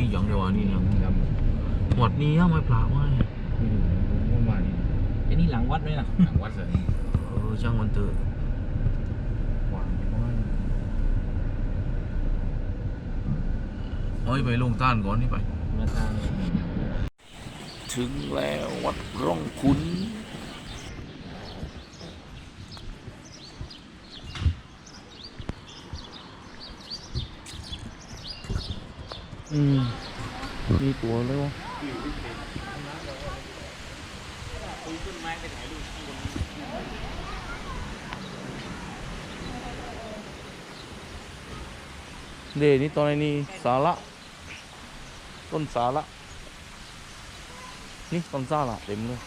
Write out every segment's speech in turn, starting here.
ญ่อย่างเดียวอันนี้นะครับหมดนี้ยังไม่ปลาไว้ไม่รู้เมื่อวานนี้ไอ้นี่หลังวัดด้วยนะหลังวัดเลยเออช่างมันเถอะหวานไม่น้อยเอ้ยไปลงต้านก่อนนี่ไปมาทางถึงแล้ววัดร่องขุน อืมมีตัวเลยวะเดนี่ตอนนี้สาระต้นสาระนี่ต้นสาระเต็มเลย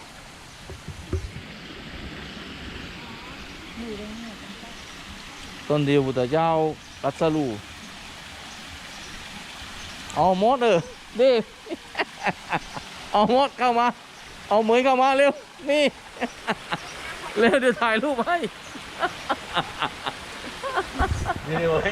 ต้นเดียวพุทธเจ้ารัสลู เอาหมดเออดิเอาหมดเข้ามา เอาเหมยเข้ามาเร็ว นี่ เร็วเดี๋ยวถ่ายรูปให้ นี่เลย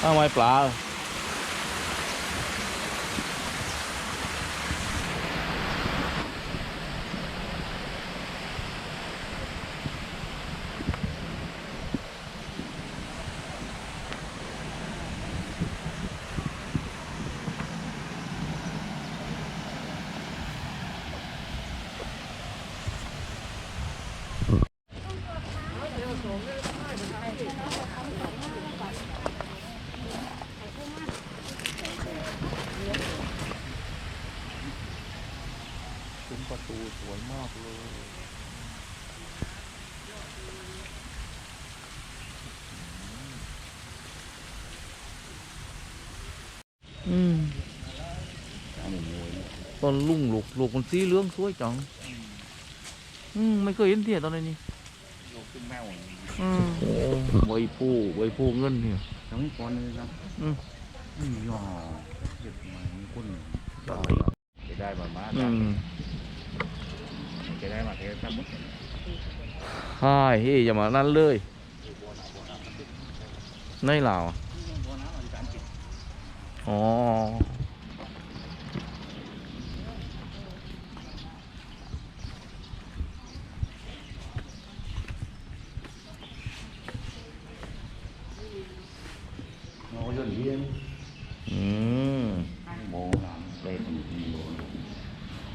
เอาไม้ปลา เป็นประตูสวยมากเลยอืมตอนลุ่งลูกลูกมันสีเหลืองสวยจัง อืมไม่เคยเห็นเที่ยตอนนี้ลูกขึ้นแมวอืมโอ้ใบผู้ใบผู้เงินเนี่ยทั้งก้อนเลยครับ อืมอืมย่อเด็ดมาคนจะได้มามาอืม จะได้มาเทสมุดใช่เฮ้ยอย่ามานั่นเลยในลาวอะอ๋อโอ้ยเลี้ยงอืมโบราณเปรตโบราณ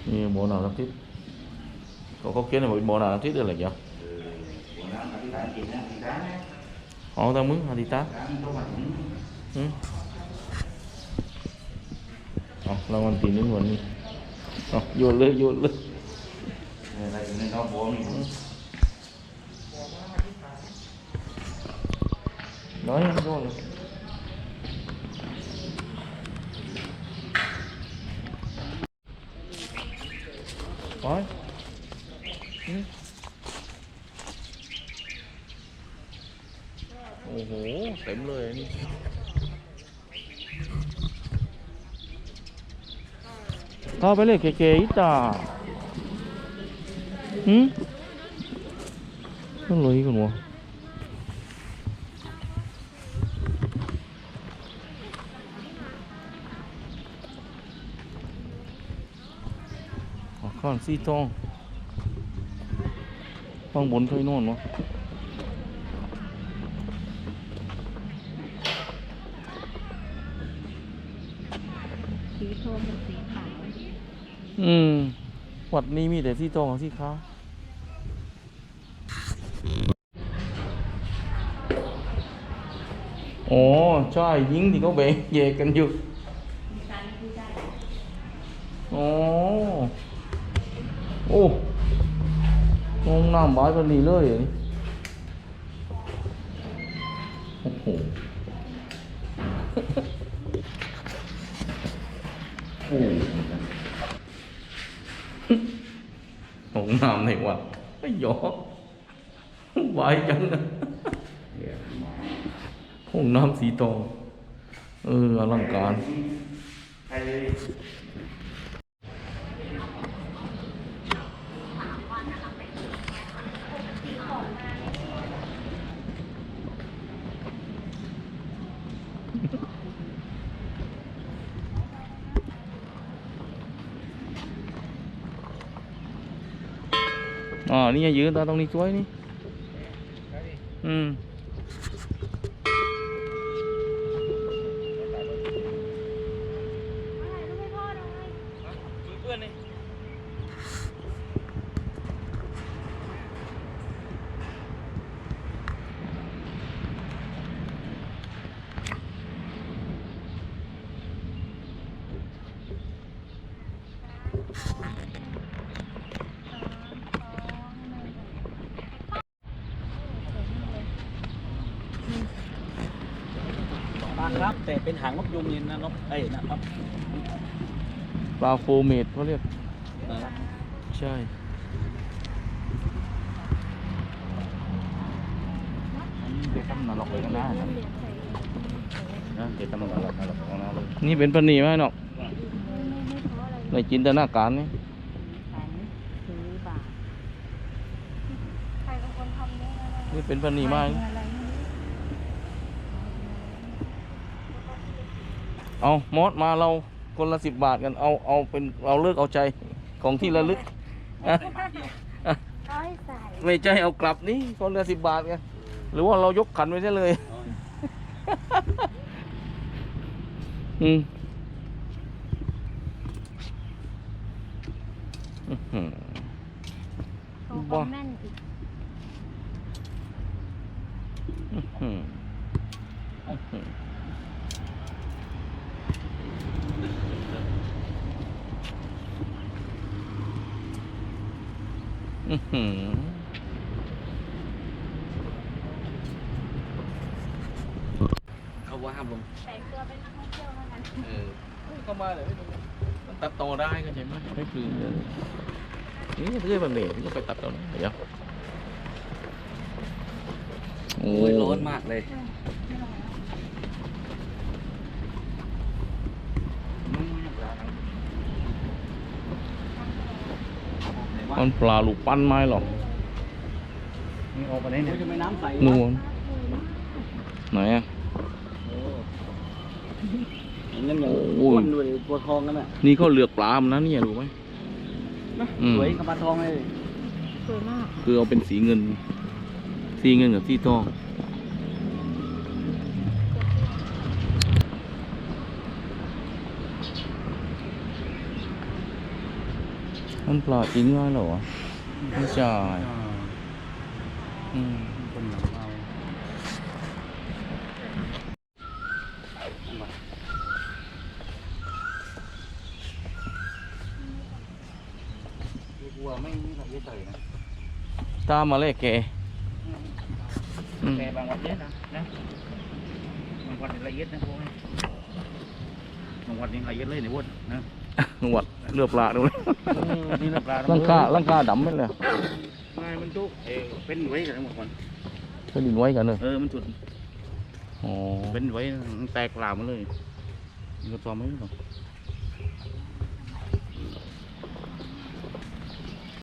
นี่โบนาน้ำทิพย์เขาเขาเขียนว่าโบนาน้ำทิพย์ ด้วยอะไรอย่างโบราณอธิษฐานจิตนะอธิษฐานนะ อ๋อตามึงอธิตา อธิษฐานตัวมัน อืมเอารางวัลที่หนึ่งวันนี้เอาโยนเลยโยนเลย อะไรอยู่ในน้องโบนี่ น้อยโยนเลยไปอืมโอ้โหเต็มเลยอันนี่ เข้าไปเลยเก๋ๆอีตาหืมต้องเลยกันวะข้างสีทองข้างบนเคยนอนวะ สีโทนเป็นสีขาว อืม วัดนี้มีแต่สีทองกับสีขาวอ๋อใช่ยิงที่เขาแบ่งแยกกันอยู่มีการที่ได้อ๋อโอ้งงน้ำบายกันนี้เลยอันนี้โอ้โหโอ้ ห้อง น้ำในวัดไอ้หยอวายจังนะห้องน้ำสีทองเอออลังการ อ๋อนี่ไงยืนตาตรงนี้สวยนี่อืม เพื่อนนี่ บาง ครับ แต่เป็นหางนกยุงนี่นะนกเอ้ยนะครับปลาโฟเมดเขาเรียก ใช่ เด็กทำนรกเลยกันนะนะเด็กทำนรกนรกนรกเลยนี่เป็นปนีไหมเนาะในจินตนาการนี่ฉันซื้อบาทใครเป็นคนทำเนี่ยนี่เป็นปนีไหม อะไรไม่รู้ เอามอสมาเราคนละสิบบาทกันเอาเอาเป็นเราเลิกเอาใจของที่ระลึกอะอะร้อยใส่ไม่ใช่เอากลับนี่คนละสิบบาทกันหรือว่าเรายกขันไว้ได้เลย อืมอื้อหือโชว์ความแม่นอีก อื้อหืออื้อหืออื้อหือ เขาว่าห้ามลงแต่งตัวเป็นนักท่องเที่ยวเท่านั้นเออก็มาเลยมันตัดต่อได้ก็ใช่ไหมไม่คือนี่เพื่อนมันเนี่ยก็ไปตัดต่อนะเดี๋ยวโอ้โอ้ยร้อนมากเลย มันปลาลูกปั้นไม้หรอกนี่ออกไปไหนเนี่ยจะไม่น้ำใสนูนไหนอะนั่นอย่างโอ้ยอ้วนด้วยตัวทองนั่นแหละนี่เขาเลือกปลามันนะเนี่ยรู้ไหมอืมสวยกับปลาทองเลยสวยมากคือเอาเป็นสีเงิน สีเงินกับสีทอง มันปลาจริงว่าเหรอวะไม่ใช่อืมคนหลังเราวัวไม่ไม่ทำเยอะเลยนะตามมาเลยแกอืมแต่บางวันเยอะนะนะบางวันละเอียดนะพวกนี้บางวันนี่ละเอียดเลยในวัดนะ หวัดเลือกปลาดูเลยนี่ละปลาลังกาลังกาดำไหมเลยไม่มันทุกเออเป็นไว้กันหมดก่อนไปดินไว้กันเลยเออมันจุดอ๋อเป็นไว้มันแตกลามมาเลยมันก็ตอมไม่หรอก